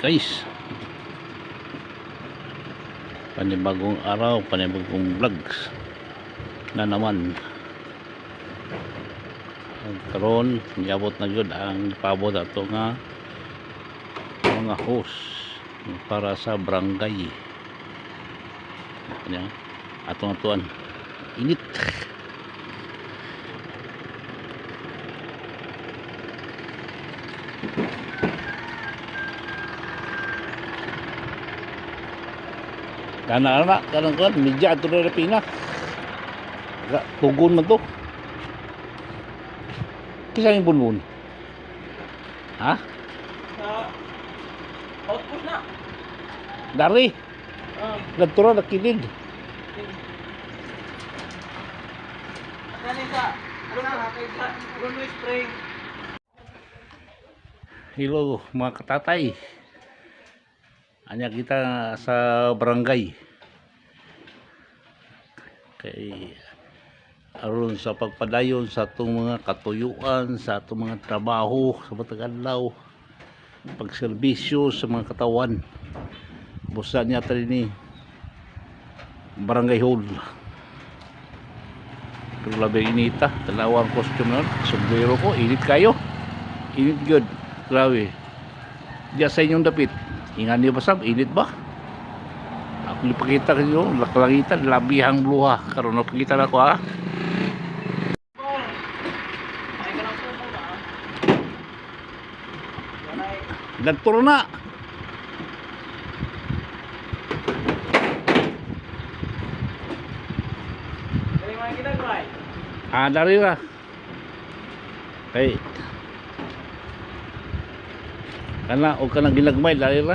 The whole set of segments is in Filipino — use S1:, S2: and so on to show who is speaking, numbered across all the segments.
S1: guys. Panibagong araw panibagong vlogs na naman. Karon niabot na yun ang pabot ato nga mga host para sa barangay. Yan. atong atuan init Kana ana kanang kuan media ato na pina. Tugon man to. Kisa yung bunbun. Ha?
S2: Sa output na.
S1: Dari, nagturo na kilid.
S2: kani sa ano na runway spring.
S1: Hello mga katatay. Anya kita sa barangay. Kay aron sa pagpadayon sa atong mga katuyuan, sa atong mga trabaho sa matag adlaw, pagserbisyo sa mga katawan. Busa niya tali ni Barangay Hall. Pero labi inita, talawang costume nun, sombrero ko, init kayo. Init good. Grabe. Diya sa inyong dapit. Ingan niyo ba sab? Init ba? Ako ipakita kayo, laklagitan, labihang luha. Karon na pakita na ko ha. Nagturo na. Ah, dari ra. Hey. Kana o kanang ginagmay dari ra.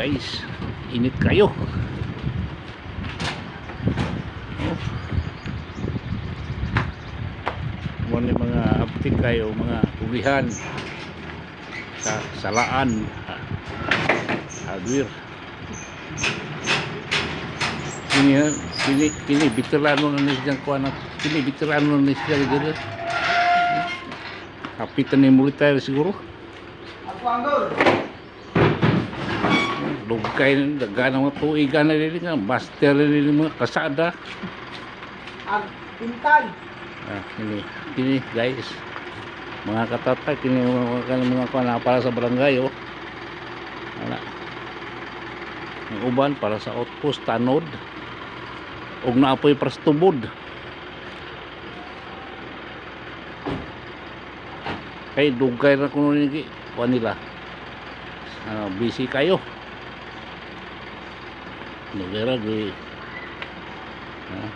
S1: Guys, init kayo. Mo ni mga aptik kayo, mga ulihan sa salaan. Ah, Hardware. Kini kini kini veterano na ni siyang kuan kini veterano na ni siya dito. Kapitan ni military siguro. Lugkay na daga mga tuigan na nila nga master na nila mga kasada.
S2: Ag pintag.
S1: Ah, kini kini guys. Mga katatay kini mga mga, mga na para sa barangay oh. Ana. Ang uban para sa outpost tanod. Og naapoy para sa tubod. Kay dugay na kuno ni kuan nila. Ano, busy kayo. Dugay ra di. Ah.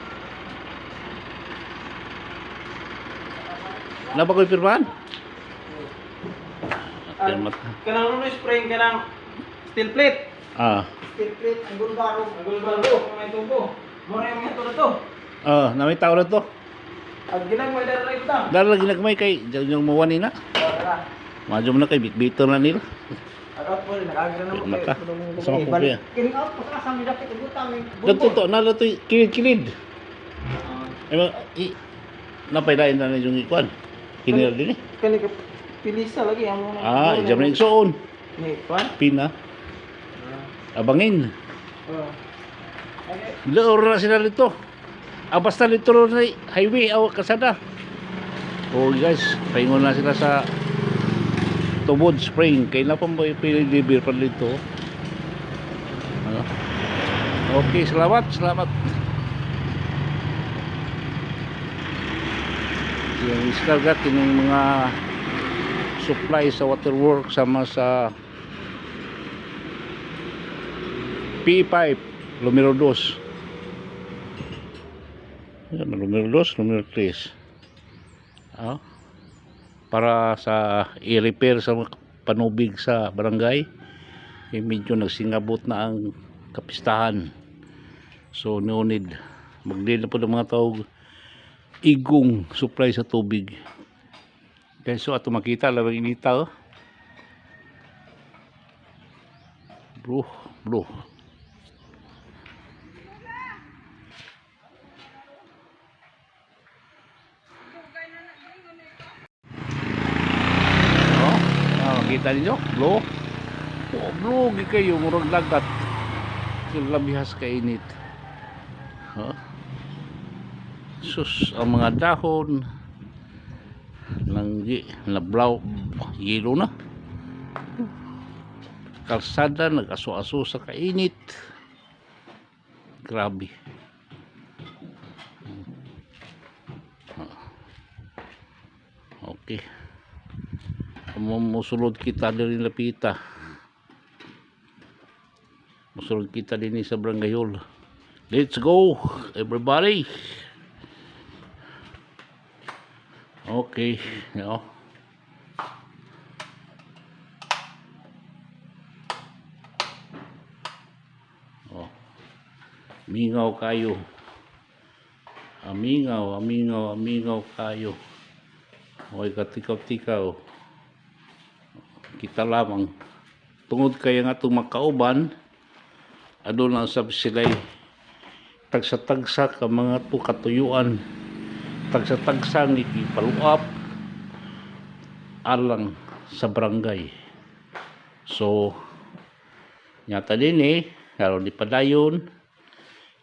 S1: Napa ko'y pirmahan? Pirmat.
S2: Kanang runway spring kanang steel plate.
S1: Ah.
S2: Steel plate ang gulbaro. Ang gulbaro. May tubo. Mo na yung ito na to.
S1: Ah, namay tao na to.
S2: Ang ginagmay dahil right down.
S1: Dahil lagi nagmay kay yung mawani na.
S2: Tara.
S1: Madyo mo na kay bitbito na nila.
S2: Na kayo.
S1: Sa mga
S2: may
S1: Dito to, nala to kilid-kilid. Ay mga i napaylain na na yung ikuan. Kinira din eh.
S2: Kani ka pilisa lagi ang.
S1: Ah, ijam na
S2: kuan?
S1: Pina, abangin.
S2: Oh. Ay,
S1: Laor na sila dito. Ah, basta dito na highway aw kasada. Oh guys, paingon na sila sa Tubod Spring. Kaya na pa pinilibir pa dito. Ano? Okay, salamat, salamat. Yung iskarga kining mga supply sa waterworks sama sa P5 numero 2 Yan, numero 2 numero 3 ah, para sa i-repair sa panubig sa barangay. Eh, medyo nagsingabot na ang kapistahan. So no need magdila po ng mga tawag igong supply sa tubig. Guys so ato makita labang inita oh. bro bro Oh, oh kita ninyo, bro. Lugi kayo, murag lagat. Yung labihas kainit. Ha? Sus, ang mga dahon ng nablaw, yelo na. Kalsada, nag-aso-aso sa kainit. Grabe. Okay. Musulod kita din lapita. Musulod kita din sa Barangayol. Let's go, everybody. Okay, no. Oh. Mingaw kayo. Amingaw, amingaw, amingaw kayo. Okay, katikaw-tikaw. Kita lamang. Tungod kaya nga itong makauban, ano lang sabi sila'y tagsa-tagsa ka mga to katuyuan. Tagsa-tagsa ni ipaluap alang sa barangay. So, nyata din eh, karon di padayon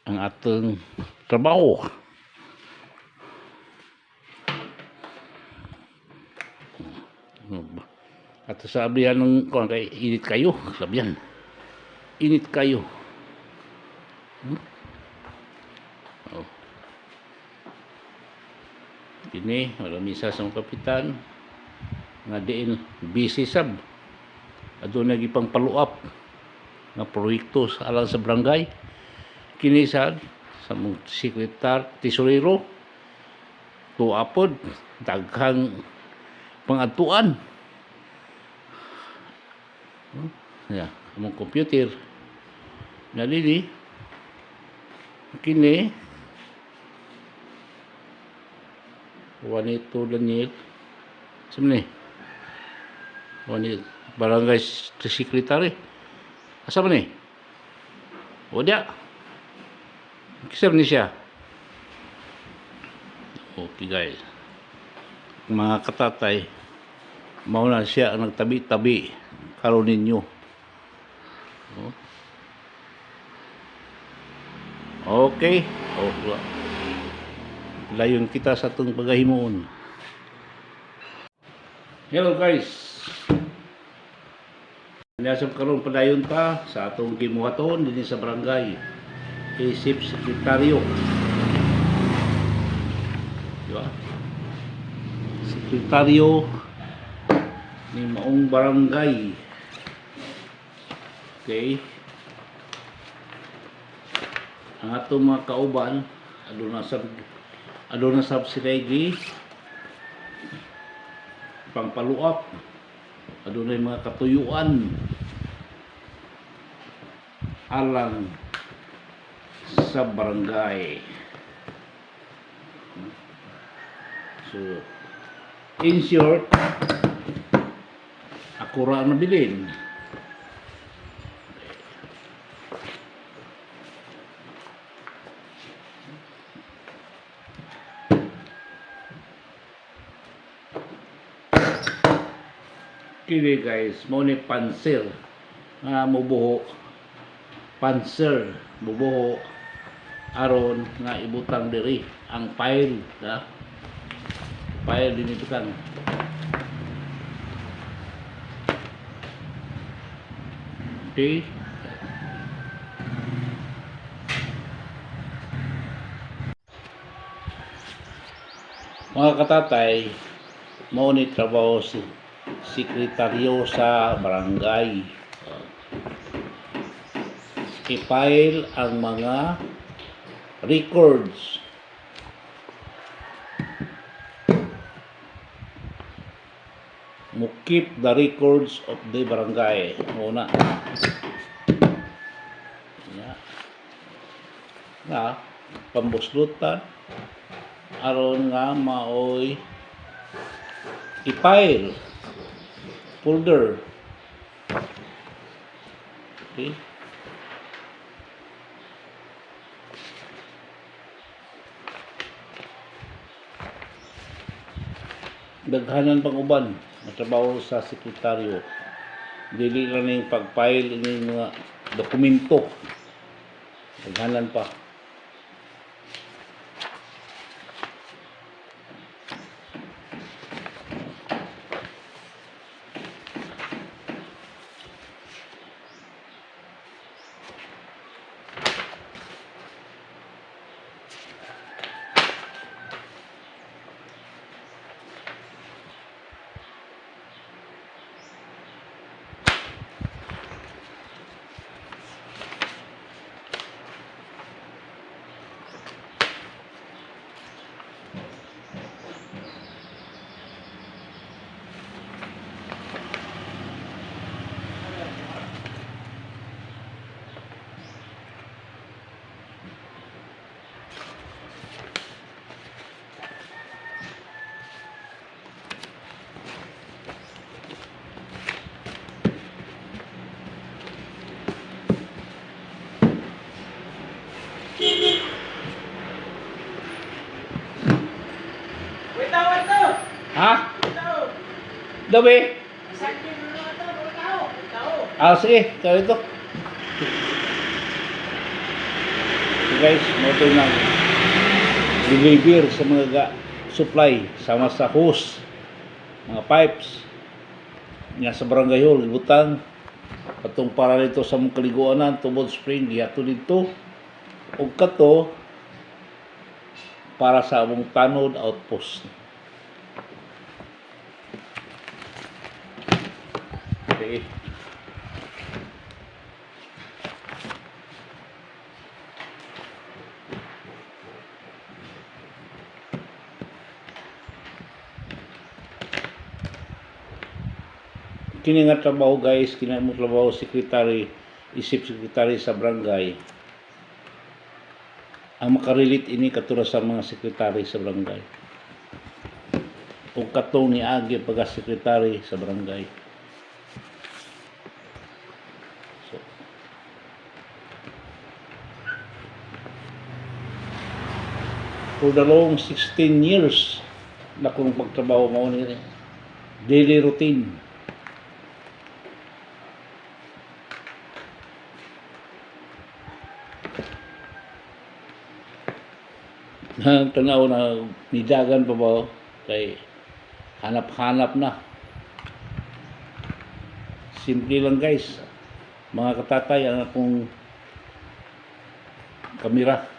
S1: ang atong trabaho. At sabi yan ng kung kay init kayo, sabi yan. Init kayo. Hmm? Oh. Kini, wala misa sa kapitan. Nga diin, busy sab. Ado nagi pang paluap nga proyekto sa alang sa barangay. Kini sad sa mga sekretar, tesorero, tuapod, daghang pangatuan. Hmm? Ya, among computer. Nalili. Kini. Juanito Daniel. Sino ni? Juanito. Barangay Secretary. Asa ba ni? O dia. Kisar ni siya. Okay guys. Mga katatay, mauna siya ang nagtabi-tabi karon ninyo. Okay. Oh, layon kita sa itong paghahimuon. Hello guys. Nasab karon padayon ta sa atong gimuhaton dinhi sa barangay. Isip sekretaryo. Di ba? Sekretaryo ni maong barangay. Okay. Ang atong mga kauban, aduna sab aduna sab silegi pangpaluap adunay mga katuyuan alang sa barangay. So, in short, ako ra na bilin. Kini guys, mo ni panser nga mubuho. Panser mubuho. Aron nga ibutang diri. Ang file da. File din ito kan okay. Mga katatay mo ni trabaho si sekretaryo sa barangay. I-file ang mga records. Mo keep the records of the barangay. Muna. Ya na pambuslutan aron nga maoy i-file folder okay daghanan pang uban na trabaho sa sekretaryo Dili lang yung pag-file ng mga dokumento. Naghanan pa.
S2: Na tao!
S1: Ah, sige. Kaya ito. So guys, motor ng deliver sa mga ga supply. Sama sa hose. Mga pipes. Nga sa barangay hall ibutang patong para dito sa mga kaliguanan tubod spring. Gihato dito ug kato. Para sa among tanod outpost okay kini nga trabaho guys kini mo trabaho secretary isip secretary sa barangay. Ang makarelate ini katulad sa mga sekretary sa barangay. Ug katong ni agi pagka sekretary sa barangay for the long 16 years na kong pagtrabaho mo ni daily routine. Na tanaw na nidagan pa ba? Kay hanap-hanap na. Simple lang guys. Mga katatay ang akong kamera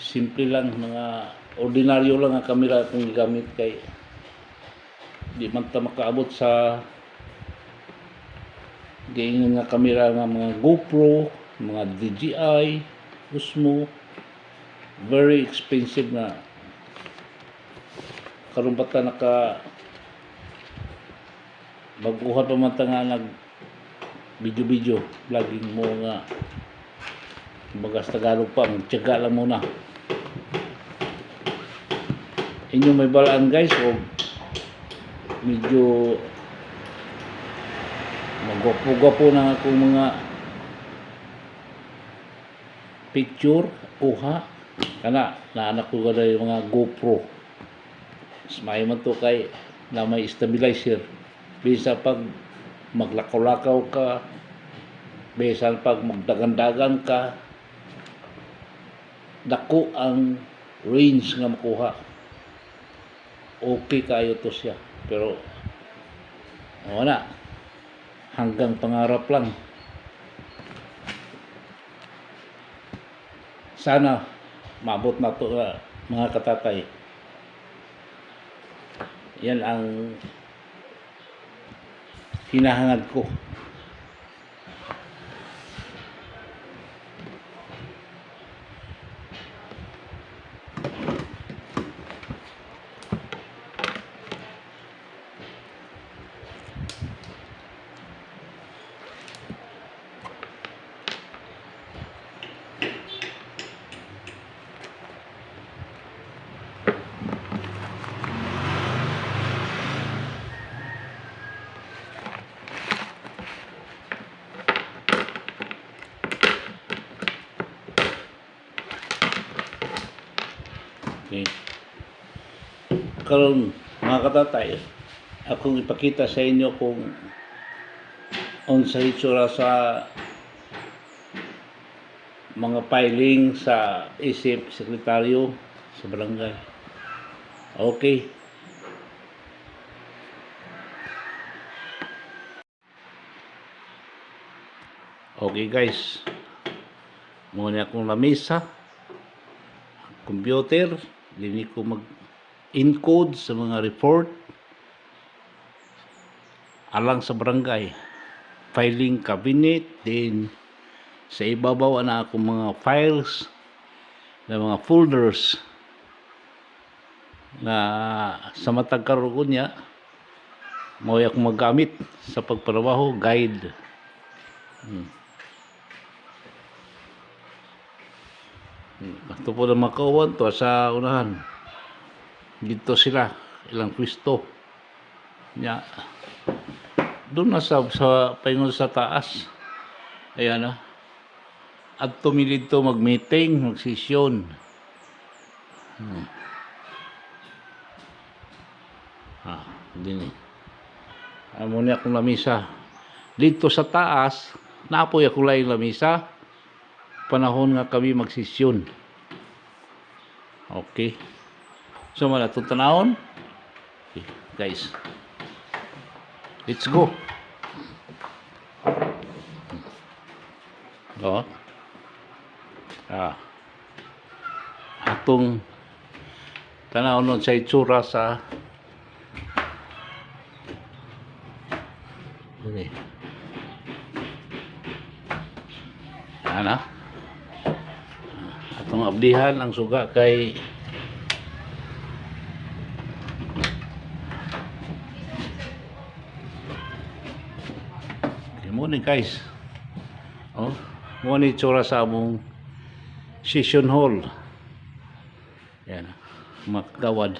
S1: simple lang mga ordinaryo lang ang kamera akong gigamit kay di man ta makaabot sa giingin nga kamera nga mga GoPro mga DJI Osmo very expensive na. Karon pa ta naka baguhan pa man ta nga nag video video vlogging mo nga bagas Tagalog pa magtiyaga lang muna. Inyo may balaan guys o medyo magwapo-gwapo na akong mga picture uha. Kana naanak ko kada yung mga GoPro. Smay man to kay na may stabilizer. Bisa pag maglakaw-lakaw ka bisan pag magdagan-dagan ka dako ang range nga makuha. Okay kayo to siya. Pero wala. Hanggang pangarap lang. Sana mabot na to uh, mga katatay. Yan ang hinahangad ko Okay. Karon mga katatay, akong ipakita sa inyo kung unsa itsura sa mga filing sa isip sekretaryo sa barangay. Okay. Okay guys. Muna akong lamisa. Computer. Dini ko mag encode sa mga report alang sa barangay filing cabinet din sa ibabaw na ako mga files na mga folders na sa matag karon niya mo akong magamit sa pagtrabaho guide hmm. Hmm. Ito po na makawan to sa unahan dito sila ilang pwesto nya. Doon na sa, sa paingon sa taas. Ayan na at tumilid to mag-meeting mag-session. Hmm. ah, din eh amo niya akong lamisa. Dito sa taas naapoy ako lang lamisa. Panahon nga kami magsesyon okay So, wala itong. Okay, guys. Let's go. Oh. Ah. Atong tanahon nun sa itsura sa Okay. Ano? Atong abdihan ang suga kay ni guys. Oh, mo ni tsura sa among session hall. Yan. Makagawad.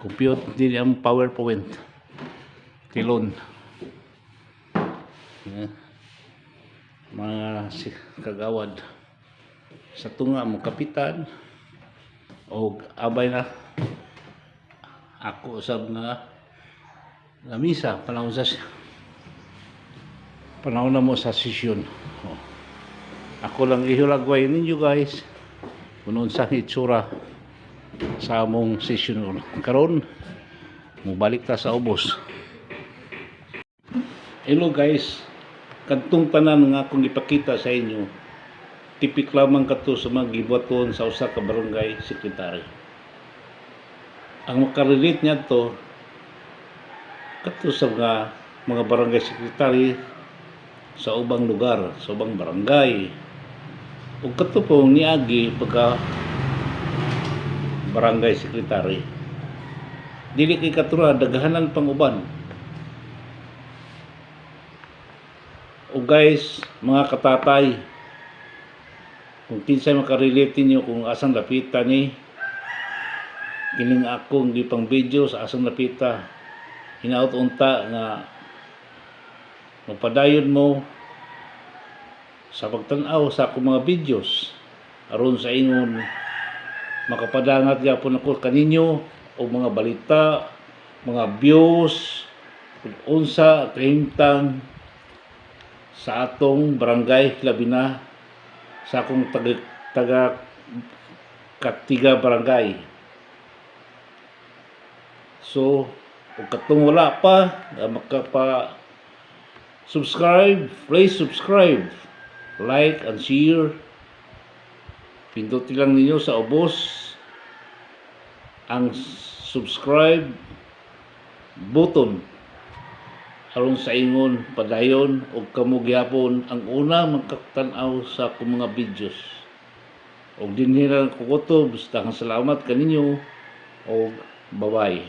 S1: Compute din ang PowerPoint. Tilon. Yan. Mga si kagawad sa tunga mo kapitan o abay na ako usab nga lamisa panahon sa panahon na mo sa sesyon. Oh. ako lang ihulagway ninyo guys. Kung sa itsura sa among sesyon karon mubalik ta sa ubos. Hello guys. Kantong tanan nga akong ipakita sa inyo tipik lamang kato sa mga gibuhaton sa usa ka barangay sekretary. Ang makarelate niya to kato sa mga mga barangay secretary sa ubang lugar, sa ubang barangay. Ug kato po niagi pagka barangay secretary. Dili kay katura daghanan pang uban. O guys, mga katatay, kung kinsay makarelate niyo kung asang lapita ni kining akong gipang video sa asang lapita hinaut unta nga magpadayon mo sa pagtanaw sa akong mga videos aron sa ingon makapadangat gyapon ako kaninyo o mga balita mga views kung unsa kahimtang sa atong barangay labi na sa akong taga, taga katiga barangay. So kung katong wala pa, makapa subscribe, please subscribe, like and share. Pindutin lang ninyo sa ubos ang subscribe button. Aron sa ingon padayon o kamo gyapon ang una magkatanaw sa akong mga videos. Og dinhi lang kukutob basta salamat kaninyo og bye bye